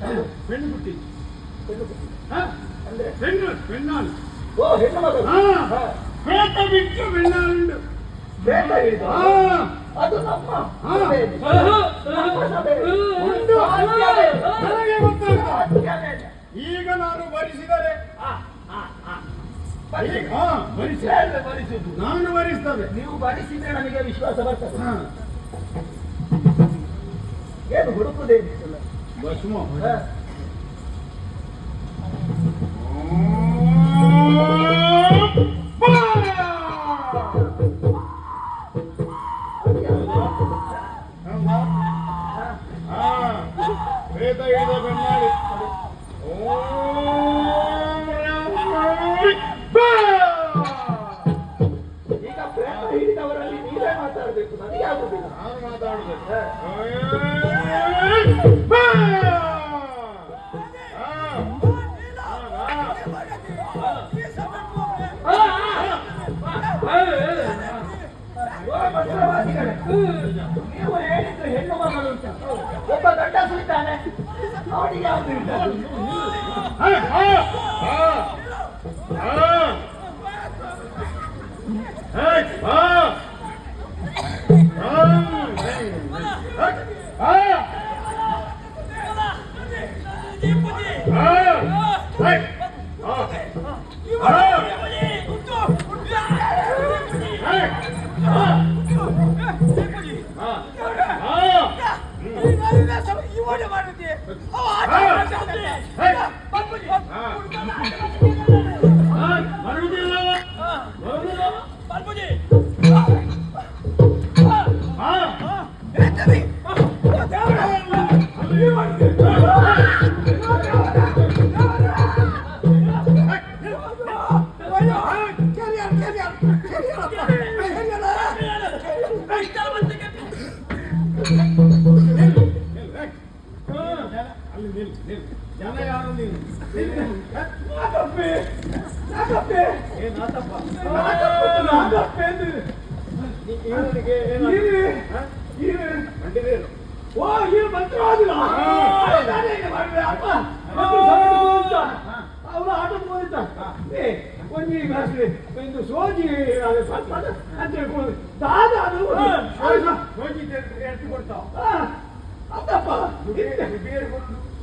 ಹೆಣ್ಣು ಹುಟ್ಟಿ. ಹಾ? ಅಂದ್ರೆ? ಪೆಣ್ಣು ಪೆಣ್ಣಾಳು ಓ ಹೆಣ್ಣು ಮಗಳು. ಹಾ. ಪ್ರೇತ ಬಿಟ್ಟು ಬೆಣ್ಣಾಳುಂಡು ಬೇಟ ಹಾ. ಅದು ನಮ್ಮ? ನನಗೆ ಗೊತ್ತಾಯ್ತು ಈಗ ನಾನು ಭರಿಸಿದರೆ? ನಾನು ಭರಿಸ್ತದೆ. ನೀವು ಭರಿಸಿದ್ರೆ ನನಗೆ ವಿಶ್ವಾಸ ಬರ್ತದೆ. ಏನು ಹುಡುಕುದೇನಿಲ್ಲ ಭಸ್ಮ ಹಾ. ಅದು ಯಾವುದು? ಹಾ. ಪ್ರೇತ ಹಿಡಿದ ಬೆನ್ನಾಡಿ Ooh. ಜನ ಯಾರು ನೀನು ಓ ಈ. ಮಂತ್ರ ಸಭೆಗೆ ಹೋಗಿದ್ದ. ಅವನು ಆಟಕ್ಕೆ ಹೋಗಿದ್ದ. ಏ, ಒಂಜಿ ಗ್ಲಾಸ್ ಒಂದು ಸೋಜಿ ಅಂತ ಹೇಳ್ಕೊಂಡು ದಾದ ಅದು. ಸೋಜಿ ಎತ್ತು ಕೊಡ್ತಾವ. ಅದಪ್ಪ ಬೇರೆ ಕೊಟ್ಟು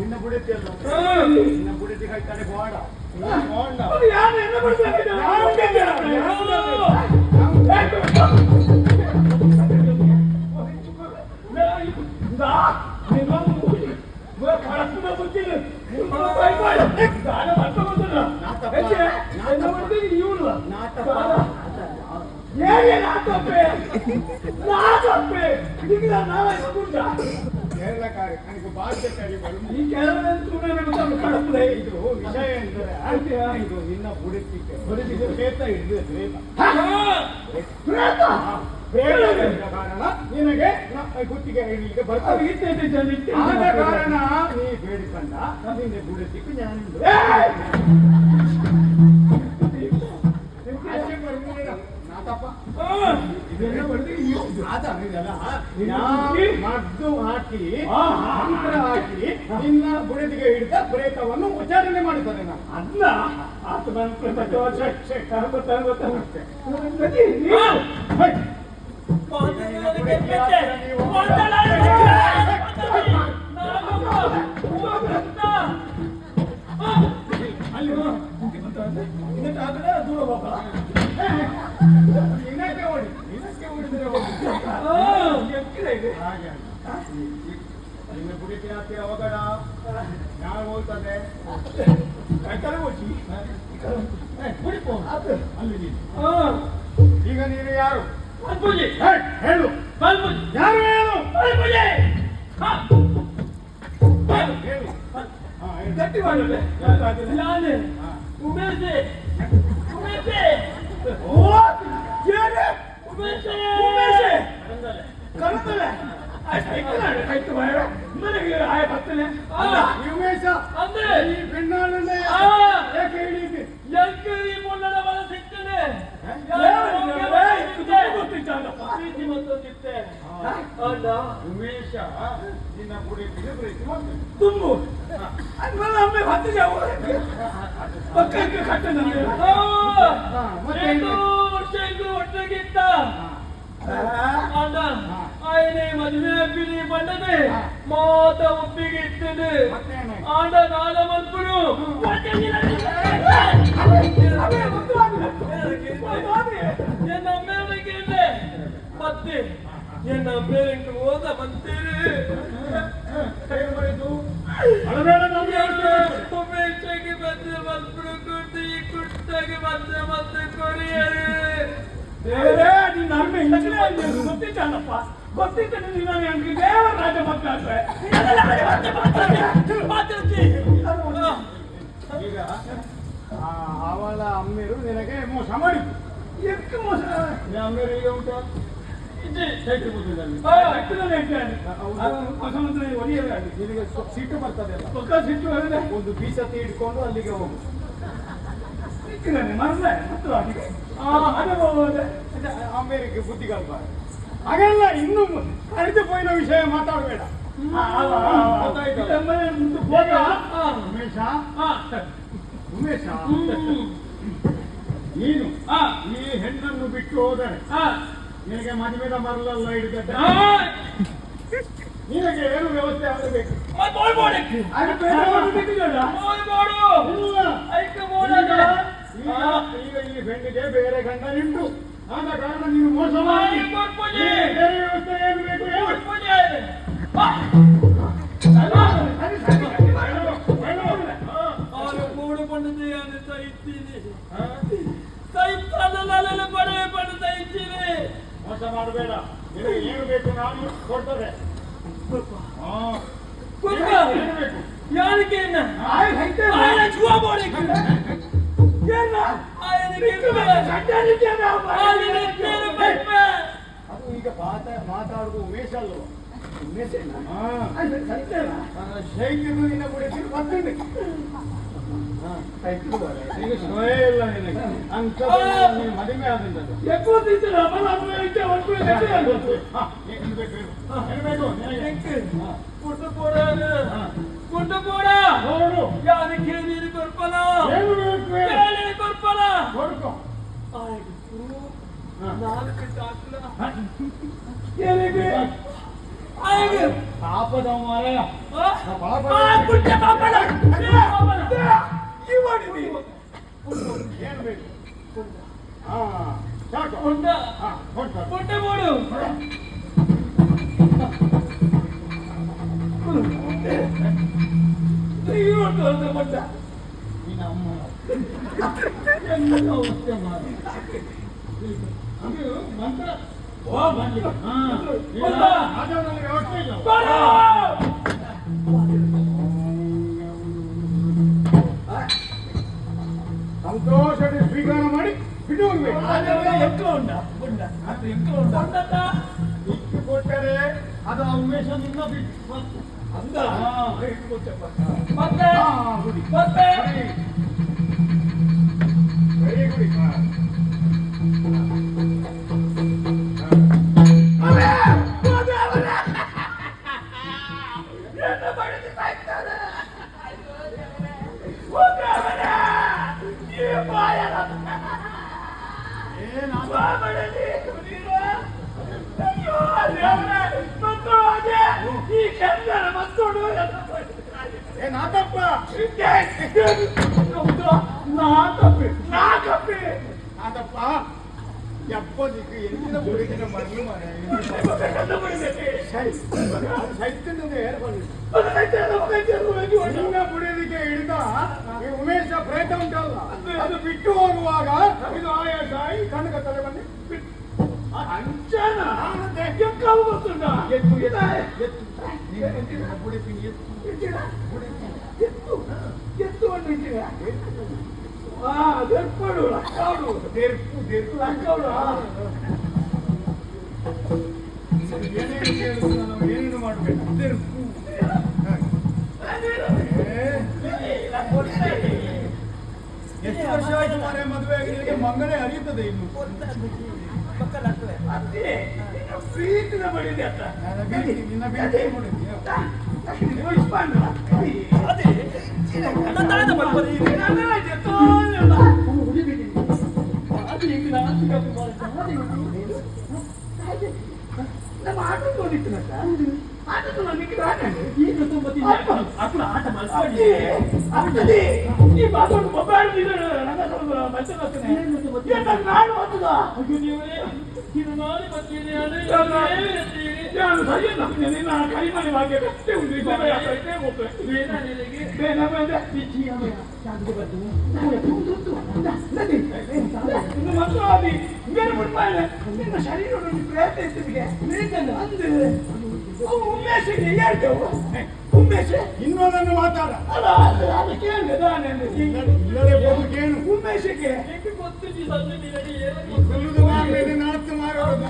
ನಿನ್ನ ಬುಡತಿ ಅಲ್ಲ ನಿನ್ನ ಬುಡತಿ ಹಾಕ್ತಾನೆ ಬಾಡ ಬಾಡ ಯಾರು ಎನ್ನ ಬುಡತಿ ಹಾಕಿದ ನನಗೆ ಬಾಧ್ಯ ಕಾರ್ಯಗಳು ಇದು ವಿಷಯ ಎಂದರೆ ಇದು ನಿನ್ನ ಬುಡತಿಗೆ ಬುಡತಿಗೆ ಪ್ರೇತ ಹಿಡಿದು ಪ್ರೇತ ಪ್ರೇತ ಪ್ರೇತ ಕಾರಣ ನಿನಗೆ ಗುತ್ತಿಗೆ ಹೇಳಲಿಕ್ಕೆ ಬರ್ತದೆ ಆದ ಕಾರಣ ನೀ ಬೇಡಿಕೊಂಡ ನಿನ್ನ ಬುಡತಿಗೆ ನಾನು ನಾ. ನಾತಪ್ಪ ಮದ್ದು ಹಾಕಿ ಮಂತ್ರ ಹಾಕಿ ನಿನ್ನ ಬುಡದಿಗೆ ಹಿಡಿದ ಪ್ರೇತವನ್ನು ಉಚ್ಚಾರಣೆ ಮಾಡಿದ್ದಾರೆ ನಾನು. ಅಲ್ಲ ಆತ ಹೈ. ಕುಡಿಪೋ ಅಲ್ಲಿ ನೀನು ಈಗ ನೀನು ಯಾರು? ಹೇ, ಹೇಳು. ಯಾರು ಹೇಳು? ಹೇಳು ಹಾ ಹೇಳು. ಗಟ್ಟಿ ಮಾಡಲೆ ನಾನು ಉಮೇಶೆ. ಉಮೇಶೆ. ಓ ಏನೇ ಉಮೇಶೆ. ಉಮೇಶೆ. ಕರೆದಲೆ ಆಯ್ತು ಬಾಯ ನನಗೆ ಆಯ ಬರ್ತೇನೆ. ಅಲ್ಲ ಈ ಉಮೇಶ ಅಂದ್ರೆ ಈ ಬೆನ್ನಾಳನ್ನೇ ಆ. ಯಾಕೆ ಹೇಳಿದ್ದೆ? ಯಾಕೆ ಈ ಮುಳ್ಳನ ಬಲ ಸಿಗ್ತದೆ ಪ್ರೀತಿ ಮತ್ತೊಂದಿತ್ತೆ ಅಲ್ಲ. ಉಮೇಶ ನಿನ್ನ ಗುಡಿ ಪ್ರೀತಿ ಮಾಡ್ತಾನೆ ತುಂಬು. ಅದ್ಮೇಲೆ ಒಮ್ಮೆ ಹತ್ತು ಜಾವ ಪಕ್ಕಕ್ಕೆ ಕಟ್ಟ ನನಗೆ ಒಟ್ಟಿಗಿತ್ತ ಆಯ್ನೆ ಮದುವೆ ಅಬ್ಬಿನಿ ಬಂದದೆ ಮಾತ ಒಪ್ಪಿಗೆ ಇರ್ತದೆ ಮತ್ತೇನು? ಆಂಡ ನಾಲ ಮಲ್ಪುರು ಎನ್ನ ಅಮ್ಮೇರಿಗೆ ಇದೆ ಮತ್ತೆ ಎನ್ನ ಅಮ್ಮೇರಿಗೆ ಹೋದ ಬಂತೀರಿ ಏನು ಮಾಡಿದ್ದು ಅಳಬೇಡ ನಮ್ಗೆ ಹೇಳ್ತೇವೆ. ಉಮೇಶಗೆ ಬಂದ್ರೆ ಮಲ್ಪುರು ಕೊಟ್ಟು ಈ ಕುಟ್ಟಾಗಿ ಬಂದ್ರೆ ಮತ್ತೆ ಕೊರಿಯರು ದೇವರೇ ನಿನ್ನ ಅಮ್ಮ ಹಿಂಚಿನ ಗೊತ್ತಿದ್ದಾನಪ್ಪ ಗೊತ್ತಿದ್ದ ನಿನ್ನ ನನಗೆ ದೇವರ ರಾಜ ಮಕ್ಕಳಾದ್ರೆ ಈಗ ಆ, ಅವಳ ಅಮ್ಮಿರು ನಿನಗೆ ಮೋಸ ಮಾಡಿತು ಎಷ್ಟು ಮೋಸ? ಅಮ್ಮೇರು ಈಗ ಉಂಟು? ನಿನಗೆ ಸ್ವಲ್ಪ ಸಿಟ್ಟು ಬರ್ತದೆ ಪಕ್ಕ ಸಿಟ್ಟು ಹೊರದೆ ಒಂದು ಬೀಸತಿ ಇಟ್ಕೊಂಡು ಅಲ್ಲಿಗೆ ಹೋಗು. ಸಿಕ್ಕಿದ್ದಾನೆ ಮರಲೆ ಮತ್ತು ಹಾಗೆ. ಆ ಅದು ಹೋದೆ. ಅಮೇರಿಕೆ ಬುದ್ಧಿಗಲ್ಪ ಹಾಗೆಲ್ಲ ಇನ್ನು ಕರೆದು ಪೋಯಿನ ವಿಷಯ ಮಾತಾಡಬೇಡ. ಉಮೇಶ? ಉಮೇಶ? ನೀನು? ಈ ಹೆಣ್ಣನ್ನು ಬಿಟ್ಟು ಹೋದರೆ ನಿನಗೆ ಮದುವೆದ ಮರಲಲ್ಲ ಹಿಡಿದ ನಿನಗೆ ಏನು ವ್ಯವಸ್ಥೆ ಆಗಬೇಕು? ಈಗ ಈ ಹೆಣ್ಣಿಗೆ ಬೇರೆ ಗಂಡ ನಿಂಟು ಆದ ಕಾರಣ ನೀನು ಮೋಸ ಮಾಡಿ. ಬೇರೆ ವ್ಯವಸ್ಥೆ ಏನು ಬೇಕು ಮೂಡು ಪಂಡದ ಯಾನೆ ಸಹಿತೀನಿ ಸಹಿತಲ್ಲ ಬಡೇ ಪಂಡ ಸಹಿತೀನಿ ಮೋಸ ಮಾಡಬೇಡ. ನಿನಗೆ ಏನು ಬೇಕು ನಾನು ಕೊಡ್ತದೆ ಯಾರಿಗೆ ಏನು ಬೇಕು? ಯಾರಿಗೆ ಏನ ಆಯ್ ಹೈತೆ. ಅದು ಈಗ ಮಾತ ಮಾತಾಡುದು ಉಮೇಶ್ ಅಲ್ಲ ಉಮೇಶ್? ಶೈತ್ಯನು ನಿನ್ನ ಬಿಡಿಸಿ ಬರ್ತೇನೆ ಮದುವೆ ಆದಂತದ್ದು ಮುಂದೆ ಕೂಡ ನೋಡು ಯಾರಿಗೆ ನೀನು ಕೊಡ್ಪಲ ಹೇಳಿ ಕೊಡ್ಪಲ ಕೊಡ್ಕೊ ಆಯ್ತು ನಾಲ್ಕು ಸಾಕಲ ಕೇಳಿಗೆ ಆಯ್ತು ಪಾಪದ ಮಾರಾಯ ಪುಟ್ಟ ಪಾಪನ ಈ ಮಾಡಿ ನೀವು ಏನು ಬೇಕು ಪುಟ್ಟ ಪುಟ್ಟ ಮೂಡು Thank you. ಅಯ್ಯೋ ಅಂತ ಅಮ್ಮ ಮಾಡಿ ಮಂತ್ರ ಓ ಮಂತ್ರ ವ್ಯವಸ್ಥೆ ಇಲ್ಲ ಸಂತೋಷ ಸ್ವೀಕಾರ ಮಾಡಿ ಕೊಟ್ಟರೆ ಅದು ಉಮೇಶ್ ನಿನ್ನ ಬಿಟ್ಟು ಅಂದ ಮತ್ತೆ ಮತ್ತೆ ವೆರಿ ಗುಡ್ ಏ ನಾನು ಎಲ್ಲರ ಮಕ್ಕಳು ಎಲ್ಲ ನಾಕಪ್ಪ ನಾಕಪ್ಪಿ ನಾಕಪ್ಪಿ ಅದಪ್ಪ ಎಪ್ಪದಿಕ್ಕೆ ಎಂದಿನ ಹುಡುಗಿನ ಮರಳು ಮರ ಸುಮ್ಮನೆ ಕುಡಿಯೋದಕ್ಕೆ ಹಿಡಿದ ಈ ಉಮೇಶ ಪ್ರಯತ್ನ ಉಂಟಲ್ಲ ಅದು ಬಿಟ್ಟು ಹೋಗುವಾಗ ಇದು ಆಯಾಸ ಈ ಕಣ್ಣುಗ ತಲೆ ಬನ್ನಿ ಅಂಚನ ಎದ್ದು ಎತ್ತು. ಮಾಡ್ಬೇಕು ತೆರ್ಪು ಎಷ್ಟು ವರ್ಷ ಆಯ್ತು ಮದುವೆ ಆಗಿ ನಿನಗೆ ಮಂಗನೇ ಹರಿಯುತ್ತದೆ ಇನ್ನು. ಅದೇ ಪ್ರೀತಿನ ಬಡಿದೆ ಅತ್ತ. ನನ್ನ ಬೀದಿ- ನಿನ್ನ ಬೀದಿ ನೋಡಿದ್ಯಾ? ನಮ್ಮ ಆಟೋ ನೋಡಿತ್ತು ಆಟದ ನೋಡ್ಲಿಕ್ಕೆ ಈಗ ತುಂಬ ತಿಂದ ಅಪ್ಪನ ಆಟ ಮಲ್ಕೊಳ್ಳಿ ಆಗ್ತದೆ ಈ ಬಾದೊಂದು ಮೊಬೈಲ್ ಮತ್ತೆ ಬರ್ತಾನೆ ನಾಡು ಹೋಗ್ತದ ಅಯ್ಯೋ ದೇವರೇ ಇದು ಮಾಡಿ ಬರ್ತೀನಿ ಅದೇ ನಾನು ಸರಿಯಲ್ಲ ನಿನ್ನ ಕೈಮನೆ ಭಾಗ್ಯ ಕಷ್ಟೇ ಉಂಟು ಈ ಸಭೆ ಯಾಕೆ ಹೋಗ್ತೇನೆ ಬೇಡ ನಿನಗೆ ಬೇಡ ಬೇಡ ಇನ್ನು ಮಂತ್ರವಾದಿ ಬೇರೆ ಬಿಡ್ಬಾರ್ದು ನಿನ್ನ ಶರೀರವನ್ನು ಪ್ರಯತ್ನ ಇತ್ತಿಗೆ ಅಂದು ಅವು ಉಮೇಶಿಗೆ ಹೇಳ್ತೇವು ಉಮೇಶ್ ಇನ್ನೊಂದನ್ನು ಮಾತಾಡ. ಅಲ್ಲ ಅದು ಅದು ಕೇಳಿದೆ ಉಮೇಶಕ್ಕೆ ನಾಲ್ಕು ಮಾರೋದು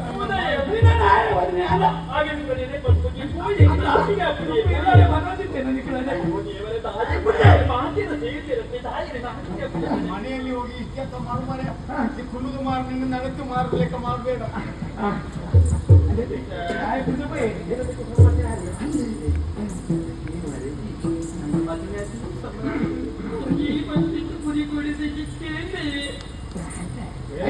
ಮನೆಯಲ್ಲಿ ಹೋಗಿ ಇಷ್ಟ ಮಾಡ್ಮಾರೆ ಕುಲುದು ಮಾರ ನಿನ್ನ ನಡತ್ತು ಮಾರು ಲೆಕ್ಕ ಮಾಡಬೇಡ. いい感じでとっくりこれでいきつけやねん。